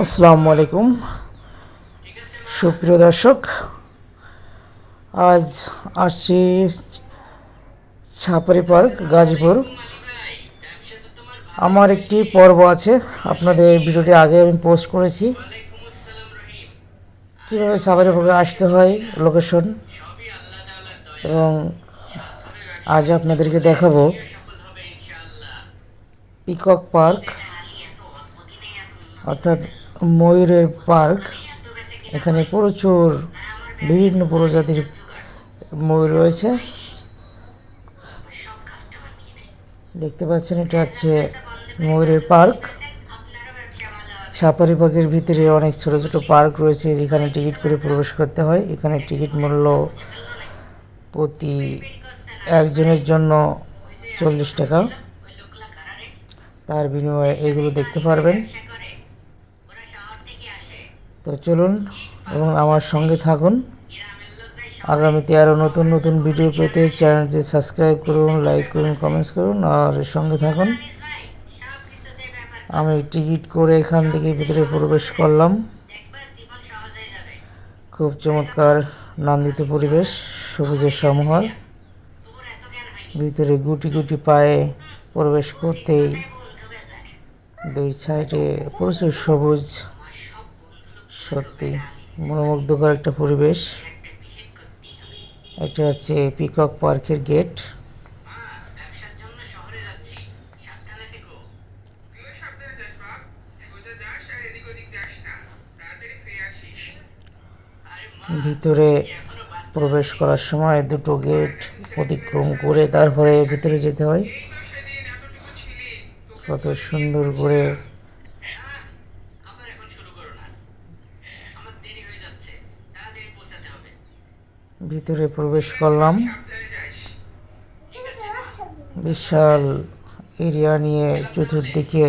আসসালামু আলাইকুম। সুপ্রিয় দর্শক, আজ আসছি ছাপারি পার্ক, গাজীপুর। আমার একটি পর্ব আছে, আপনাদের ভিডিওটি আগে আমি পোস্ট করেছি। কীভাবে ছাপারি পার্কে আসতে হয়, লোকেশন, এবং আজ আপনাদেরকে দেখাবো পিকক পার্ক, অর্থাৎ ময়ূরের পার্ক। এখানে প্রচুর বিভিন্ন প্রজাতির ময়ূর রয়েছে। দেখতে পাচ্ছেন, এটা হচ্ছে ময়ূরের পার্ক। সাফারি পার্কের ভিতরে অনেক ছোট ছোট পার্ক রয়েছে, যেখানে টিকিট করে প্রবেশ করতে হয়। এখানে টিকিট মূল্য প্রতি একজনের জন্য চল্লিশ টাকা। তার বিনিময়ে এগুলো দেখতে পারবেন। তো চলুন এবং আমার সঙ্গে থাকুন। আগামীতে আরও নতুন নতুন ভিডিও পেতে চ্যানেলটি সাবস্ক্রাইব করুন লাইক করুন কমেন্টস করুন আর সঙ্গে থাকুন। আমি টিকিট করে এখান থেকে ভিতরে প্রবেশ করলাম। খুব চমৎকার নান্দিত পরিবেশ, সবুজের সমাহার। ভিতরে গুটি গুটি পায়ে প্রবেশ করতেই দুই সাইডে প্রচুর সবুজ সত্যি। মনোমুগ্ধকর একটা পরিবেশ। এটা হচ্ছে পিকক পার্কের গেট। ভিতরে প্রবেশ করার সময় দুটো গেট অতিক্রম করে তারপরে ভিতরে যেতে হয়। কত সুন্দর করে ভিতরে প্রবেশ করলাম। বিশাল এরিয়া নিয়ে চতুর্দিকে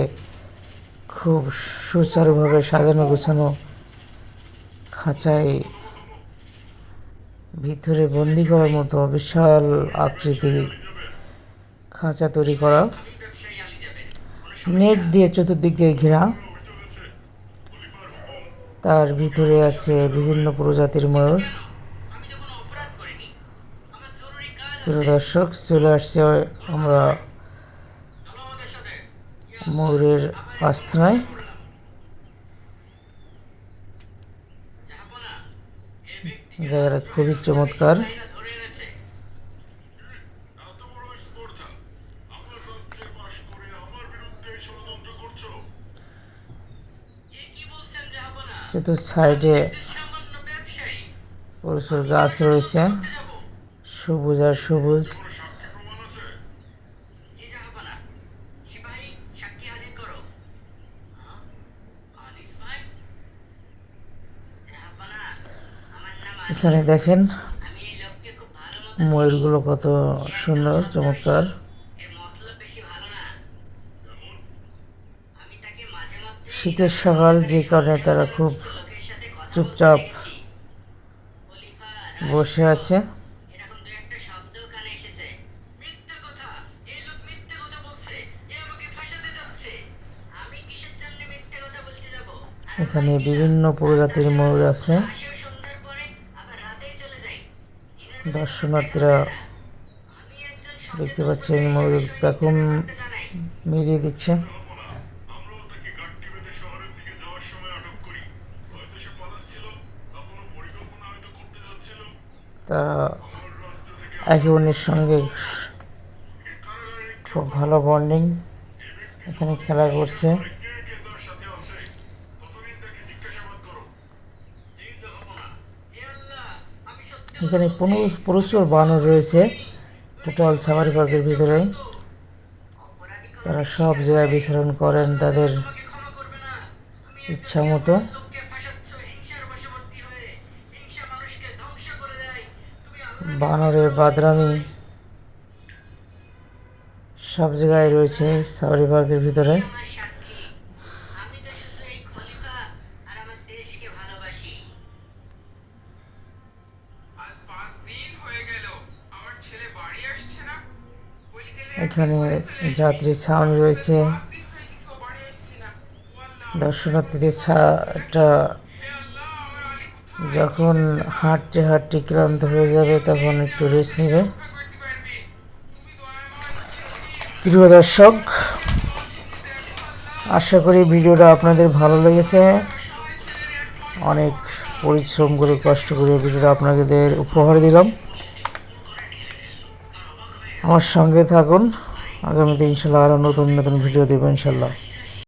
খুব সুচারুভাবে সাজানো গোছানো খাঁচায় ভিতরে বন্দি করার মতো বিশাল আকৃতি খাঁচা তৈরি করা। নেট দিয়ে চতুর্দিক দিয়ে ঘেরা। তার ভিতরে আছে বিভিন্ন প্রজাতির ময়ূর আমি তো কোনো অপরাধ করিনি আমার জরুরি কাজ প্রিয় দর্শক চলে আসছে আমরা ময়ূরের আস্থানায় জায়গাটা খুবই চমৎকার। চতুর্থ সাইডে প্রচুর গাছ রয়েছে। সবুজ আর সবুজ। এখানে দেখেন, ময়ূরগুলো কত সুন্দর, চমৎকার শীতের সকাল, যে কারণে তারা খুব চুপচাপ বসে আছে এখানে বিভিন্ন প্রজাতির ময়ূর আছে। দর্শনার্থীরা দেখতে পাচ্ছেন ময়ূর পেখম মিলিয়ে দিচ্ছে। তারা একে অন্যের সঙ্গে খুব ভালো বন্ডিং এখানে খেলা করছে। এখানে প্রচুর বানর রয়েছে। টোটাল সাফারি পার্কের ভিতরে। তারা সব জায়গায় বিচরণ করেন তাদের ইচ্ছা মতো। বানরের বাদরামি সব জায়গায় রয়েছে সাফারি পার্কের ভিতরে। এখানে যাত্রী ছাউনি রয়েছে। দর্শনার্থীদের ছাটা যখন হাঁটতে হাঁটতে ক্লান্ত হয়ে যাবে তখন একটু রেস্ট নেবে। প্রিয় দর্শক আশা করি ভিডিওটা আপনাদের ভালো লেগেছে। অনেক পরিশ্রম করে, কষ্ট করে ভিডিওটা আপনাদের উপহার দিলাম। আমার সঙ্গে থাকুন। আগামীতে ইনশাল্লাহ আরও নতুন নতুন ভিডিও দেবো ইনশাল্লাহ।